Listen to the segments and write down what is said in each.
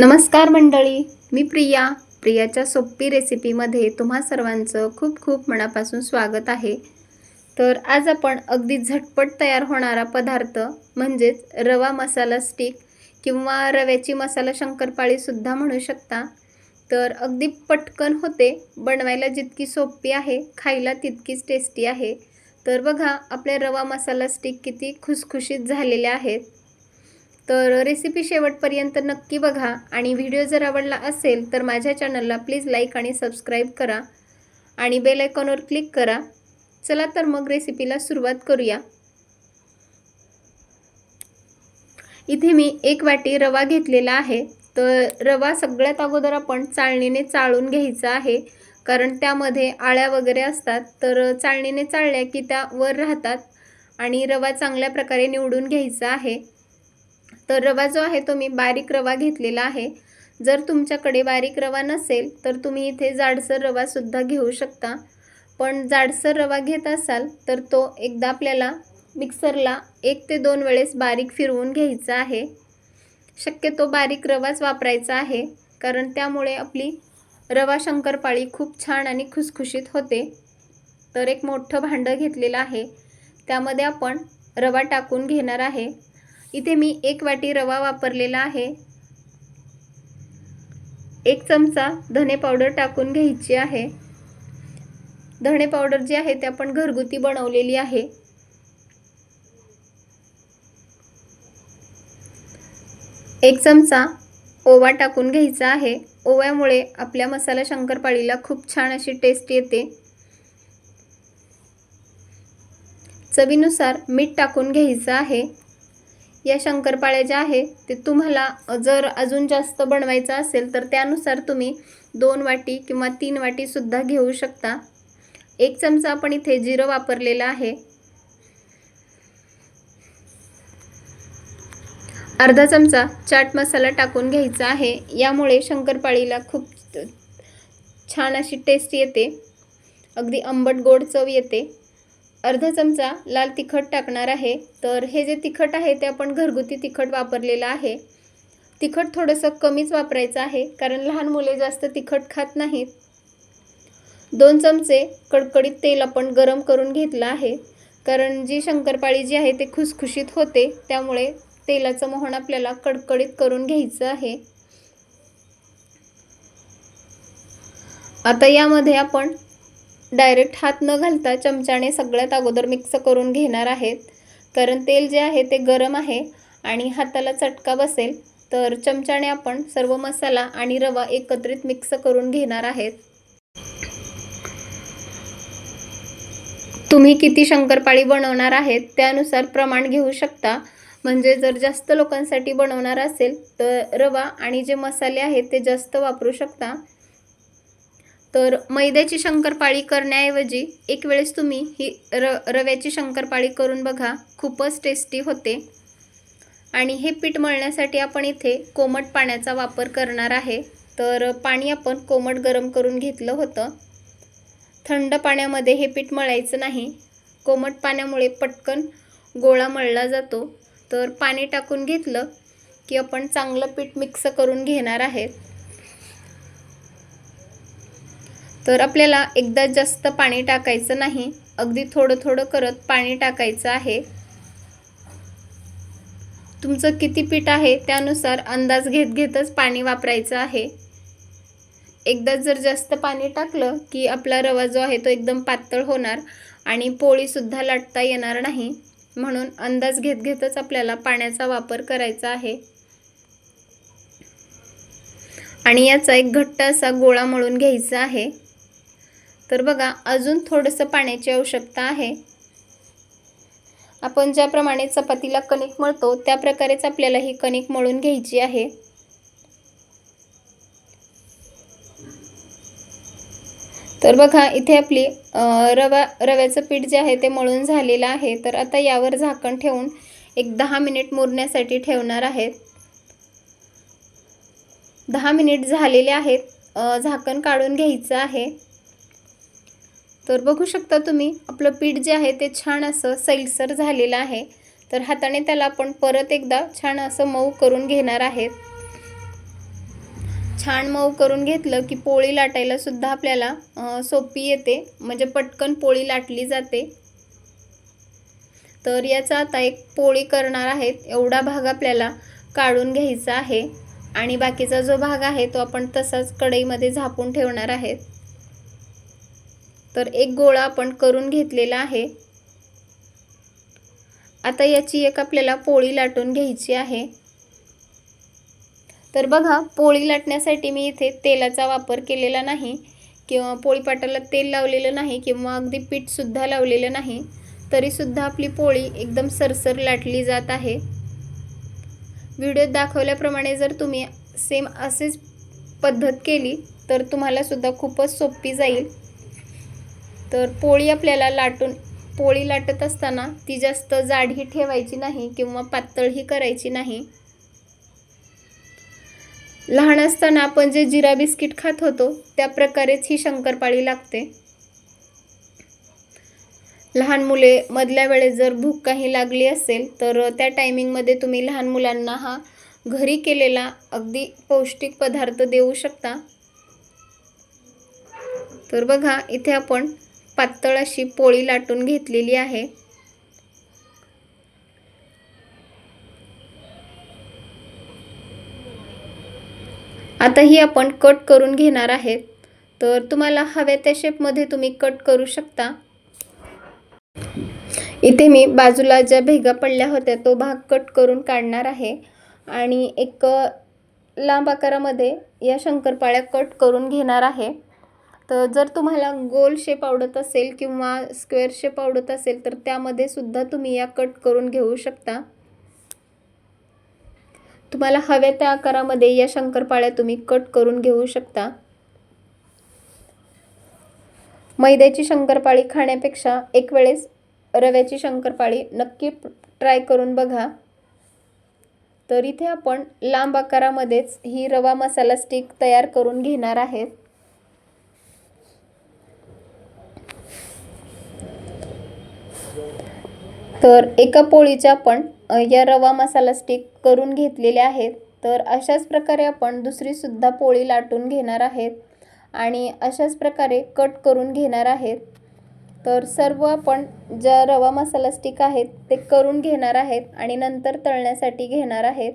नमस्कार मंडळी मी प्रिया. प्रियाच्या सोपी रेसिपीमध्ये तुम्हा सर्वांचं खूप खूप मनापासून स्वागत आहे. तर आज आपण अगदी झटपट तयार होणारा पदार्थ म्हणजेच रवा मसाला स्टिक किंवा रव्याची मसाला शंकरपाळीसुद्धा म्हणू शकता. तर अगदी पटकन होते बनवायला जितकी सोपी आहे खायला तितकीच टेस्टी आहे. तर बघा आपले रवा मसाला स्टिक किती खुसखुशीत झालेले आहेत. तर रेसिपी शेवटपर्यंत नक्की बघा आणि व्हिडिओ जर आवडला असेल तर माझ्या चॅनलला प्लीज लाईक आणि सबस्क्राईब करा आणि बेल आयकॉनवर क्लिक करा. चला तर मग रेसिपीला सुरुवात करूया. इथे मी एक वाटी रवा घेतलेला आहे. तर रवा सगळ्यात अगोदर आपण चाळणीने चाळून घ्यायचा आहे. कारण त्यामध्ये आळ्या वगैरे असतात. तर चाळणीने चाळल्या की त्या वर राहतात आणि रवा चांगल्या प्रकारे निवडून घ्यायचा आहे. तर रवा जो आहे तो मी बारीक रवा घेतलेला आहे. जर तुमच्याकडे बारीक रवा नसेल तर तुम्ही इथे जाडसर रवासुद्धा घेऊ शकता. पण जाडसर रवा घेत असाल तर तो एकदा आपल्याला मिक्सरला एक ते दोन वेळेस बारीक फिरवून घ्यायचा आहे. शक्यतो बारीक रवाच वापरायचा आहे कारण त्यामुळे आपली रवा शंकरपाळी खूप छान आणि खुसखुशीत होते. तर एक मोठं भांडं घेतलेलं आहे. त्यामध्ये आपण रवा टाकून घेणार आहे. इथे मी एक वाटी रवा वापरलेला आहे. एक चमचा धने पावडर टाकून घ्यायची आहे. धणे पावडर जी आहे ते आपण घरगुती बनवलेली आहे. एक चमचा ओवा टाकून घ्यायचा आहे. ओव्यामुळे आपल्या मसाला शंकरपाळीला खूप छान अशी टेस्ट येते. चवीनुसार मीठ टाकून घ्यायचं आहे. या शंकरपाळ्या ज्या आहे ते तुम्हाला जर अजून जास्त बनवायचं असेल तर त्यानुसार तुम्ही दोन वाटी किंवा तीन वाटीसुद्धा घेऊ शकता. एक चमचा आपण इथे जिरं वापरलेलं आहे. अर्धा चमचा चाट मसाला टाकून घ्यायचा आहे. यामुळे शंकरपाळीला खूप छान अशी टेस्ट येते. अगदी आंबट गोड चव येते. अर्धा चमचा लाल तिखट टाकणार आहे. तर हे जे तिखट आहे ते आपण घरगुती तिखट वापरलेलं आहे. तिखट थोडंसं कमीच वापरायचं आहे कारण लहान मुले जास्त तिखट खात नाहीत. दोन चमचे कडकडीत तेल आपण गरम करून घेतलं आहे कारण जी शंकरपाळी जी आहे ते खुसखुशीत होते त्यामुळे तेलाचं मोहन आपल्याला कडकडीत करून घ्यायचं आहे. आता यामध्ये आपण डायरेक्ट हात न घालता चमच्याने सगळ्यात अगोदर मिक्स करून घेणार आहेत. कारण तेल जे आहे ते गरम आहे आणि हाताला चटका बसेल तर चमच्याने आपण सर्व मसाला आणि रवा एकत्रित मिक्स करून घेणार आहेत. तुम्ही किती शंकरपाळी बनवणार आहेत त्यानुसार प्रमाण घेऊ शकता. म्हणजे जर जास्त लोकांसाठी बनवणार असेल तर रवा आणि जे मसाले आहेत ते जास्त वापरू शकता. तर मैद्याची शंकरपाळी करण्याऐवजी एक वेळेस तुम्ही ही र रव्याची शंकरपाळी करून बघा खूपच टेस्टी होते. आणि हे पीठ मळण्यासाठी आपण इथे कोमट पाण्याचा वापर करणार आहे. तर पाणी आपण कोमट गरम करून घेतलं होतं. थंड पाण्यामध्ये हे पीठ मळायचं नाही. कोमट पाण्यामुळे पटकन गोळा मळला जातो. तर पाणी टाकून घेतलं की आपण चांगलं पीठ मिक्स करून घेणार आहेत तर आपल्याला एकदा जास्त पाणी टाकायचं नाही. अगदी थोडं थोडं करत पाणी टाकायचं आहे. तुमचं किती पीठ आहे त्यानुसार अंदाज घेत घेतच पाणी वापरायचं आहे. एकदा जर जास्त पाणी टाकलं की आपला रवा जो आहे तो एकदम पातळ होणार आणि पोळीसुद्धा लाटता येणार नाही. म्हणून अंदाज घेत घेतच आपल्याला पाण्याचा वापर करायचा आहे. आणि याचा एक घट्ट असा गोळा मळून घ्यायचा आहे. तर बघा अजून थोडंसं पाण्याची आवश्यकता आहे. आपण ज्याप्रमाणे चपातीला कणिक मळतो त्या प्रकारेच आपल्याला ही कणिक मळून घ्यायची आहे. तर बघा इथे आपली रवा रव्याचं पीठ जे आहे ते मळून झालेलं आहे. तर आता यावर झाकण ठेवून एक दहा मिनिट मुरण्यासाठी ठेवणार आहेत दहा मिनिट झालेले आहेत. झाकण काढून घ्यायचं आहे. तर बघू शकता तुम्ही आपलं पीठ जे आहे ते छान असं सैलसर झालेलं आहे. तर हाताने त्याला आपण परत एकदा छान असं मऊ करून घेणार आहेत. छान मऊ करून घेतलं की पोळी लाटायला सुद्धा आपल्याला सोपी येते. म्हणजे पटकन पोळी लाटली जाते. तर याचा आता एक पोळी करणार आहेत. एवढा भाग आपल्याला काढून घ्यायचा आहे. आणि बाकीचा जो भाग आहे तो आपण तसाच कढईमध्ये झापून ठेवणार आहेत. तर एक गोळा आपण करून घेतलेला आहे. आता याची एक आपल्याला पोळी लाटून घ्यायची आहे. तर बघा पोळी लाटण्यासाठी मी इथे तेलाचा वापर केलेला नाही किंवा पोळीपाटाला तेल लावलेलं नाही किंवा अगदी पीठसुद्धा लावलेलं नाही तरीसुद्धा आपली पोळी एकदम सरसर लाटली जात आहे. व्हिडिओत दाखवल्याप्रमाणे जर तुम्ही सेम असेच पद्धत केली तर तुम्हालासुद्धा खूपच सोपी जाईल. तर पोळी आपल्याला लाटून पोळी लाटत असताना ती जास्त जाडही ठेवायची नाही किंवा पातळही करायची नाही. लहान असताना आपण जे जिरा बिस्किट खात होतो त्या प्रकारेच ही शंकरपाळी लागते. लहान मुले मधल्या वेळेस जर भूक काही लागली असेल तर त्या टायमिंगमध्ये तुम्ही लहान मुलांना हा घरी केलेला अगदी पौष्टिक पदार्थ देऊ शकता. तर बघा इथे आपण पातळ अशी पोळी लाटून घेतलेली आहे. आता ही आपण कट करून घेणार आहेत तर तुम्हाला हव्या त्या शेपमध्ये तुम्ही कट करू शकता. इथे मी बाजूला ज्या भेगा पडल्या होत्या तो भाग कट करून काढणार आहे. आणि एक लांब आकारामध्ये या शंकरपाळ्या कट करून घेणार आहे. तर जर तुम्हाला गोल शेप आवडत असेल किंवा स्क्वेअर शेप आवडत असेल तर त्यामध्ये सुद्धा तुम्ही या कट करून घेऊ शकता. तुम्हाला हव्या त्या आकारामध्ये या शंकरपाळ्या तुम्ही कट करून घेऊ शकता. मैद्याची शंकरपाळी खाण्यापेक्षा एक वेळेस रव्याची शंकरपाळी नक्की ट्राय करून बघा. तर इथे आपण लांब आकारामध्येच ही रवा मसाला स्टिक तयार करून घेणार आहेत. तर एका पोळीच्या आपण या रवा मसाला स्टिक करून घेतलेल्या आहेत. तर अशाच प्रकारे आपण दुसरीसुद्धा पोळी लाटून घेणार आहेत आणि अशाच प्रकारे कट करून घेणार आहेत. तर सर्व आपण ज्या रवा मसाला स्टिक आहेत ते करून घेणार आहेत आणि नंतर तळण्यासाठी घेणार आहेत.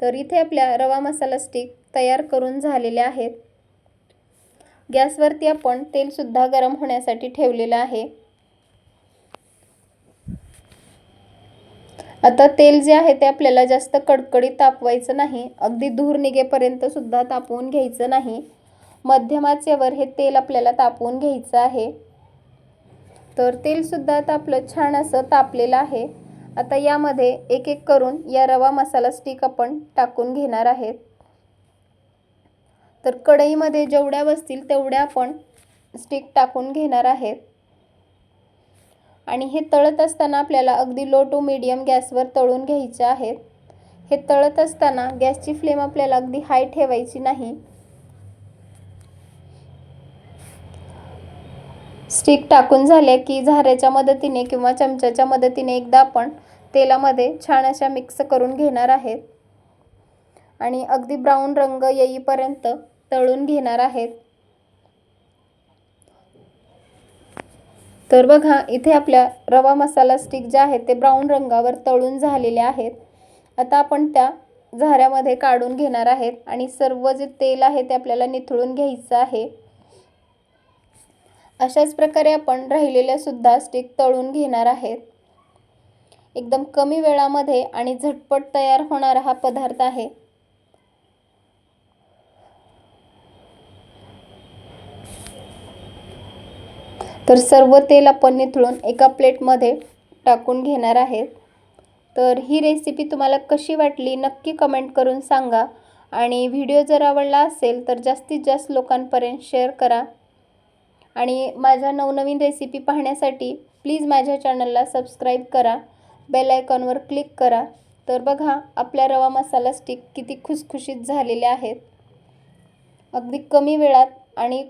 तर इथे आपल्या रवा मसाला स्टिक तयार करून झालेल्या आहेत. गॅसवरती आपण तेलसुद्धा गरम होण्यासाठी ठेवलेलं आहे. आता तेल जे आहे ते आपल्याला जास्त कडकडीत तापवायचं नाही. अगदी धूर निघेपर्यंत सुद्धा तापवून घ्यायचं नाही. मध्यमाचेवर हे तेल आपल्याला तापवून घ्यायचं आहे. तर तेलसुद्धा आता आपलं छान असं तापलेलं आहे. आता यामध्ये एक एक करून या रवा मसाला स्टिक आपण टाकून घेणार आहेत. तर कढईमध्ये जेवढ्या बसतील तेवढ्या आपण स्टिक टाकून घेणार आहेत. आणि हे तळत असताना आपल्याला अगदी लो टू मीडियम गॅसवर तळून घ्यायचे आहेत. हे तळत असताना गॅसची फ्लेम आपल्याला अगदी हाय ठेवायची नाही. स्टिक टाकून झाल्या की झाऱ्याच्या मदतीने किंवा चमच्याच्या मदतीने एकदा आपण तेलामध्ये छान अशा मिक्स करून घेणार आहेत. आणि अगदी ब्राऊन रंग येईपर्यंत तळून घेणार आहेत. तर बघा इथे आपल्या रवा मसाला स्टिक जे आहेत ते ब्राऊन रंगावर तळून झालेले आहेत. आता आपण त्या झाऱ्यामध्ये काढून घेणार आहेत आणि सर्व जे तेल आहे ते आपल्याला निथळून घ्यायचं आहे. अशाच प्रकारे आपण राहिलेल्या सुद्धा स्टिक तळून घेणार आहेत. एकदम कमी वेळामध्ये आणि झटपट तयार होणारा हा पदार्थ आहे. तर सर्व तेल आपण निथळून एका प्लेटमध्ये टाकून घेणार आहेत. तर ही रेसिपी तुम्हाला कशी वाटली नक्की कमेंट करून सांगा. आणि व्हिडिओ जर आवडला असेल तर जास्तीत जास्त लोकांपर्यंत शेअर करा. आणि माझ्या नवनवीन रेसिपी पाहण्यासाठी प्लीज माझ्या चॅनलला सबस्क्राईब करा. बेल आयकॉनवर क्लिक करा. तर बघा आपल्या रवा मसाला स्टिक किती खुसखुशीत झालेल्या आहेत. अगदी कमी वेळात आणि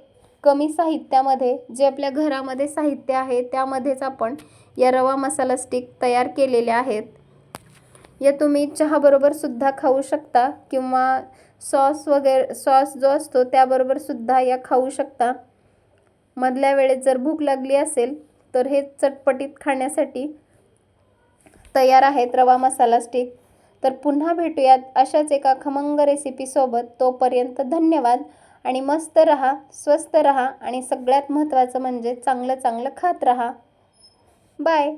कमी साहित्यामध्ये जे आपल्या घरामध्ये साहित्य आहे त्यामध्येच आपण या रवा मसाला स्टिक तयार केलेल्या आहेत. या तुम्ही चहाबरोबर सुद्धा खाऊ शकता किंवा सॉस वगैरे सॉस जो असतो त्याबरोबर सुद्धा या खाऊ शकता. मधल्या वेळेत जर भूक लागली असेल तर हे चटपटीत खाण्यासाठी तयार आहेत रवा मसाला स्टिक तर पुन्हा भेटूयात अशाच एका खमंग रेसिपीसोबत तोपर्यंत धन्यवाद. आणि मस्त रहा स्वस्त रहा आणि सगळ्यात महत्त्वाचं म्हणजे चांगलं चांगलं खात रहा. बाय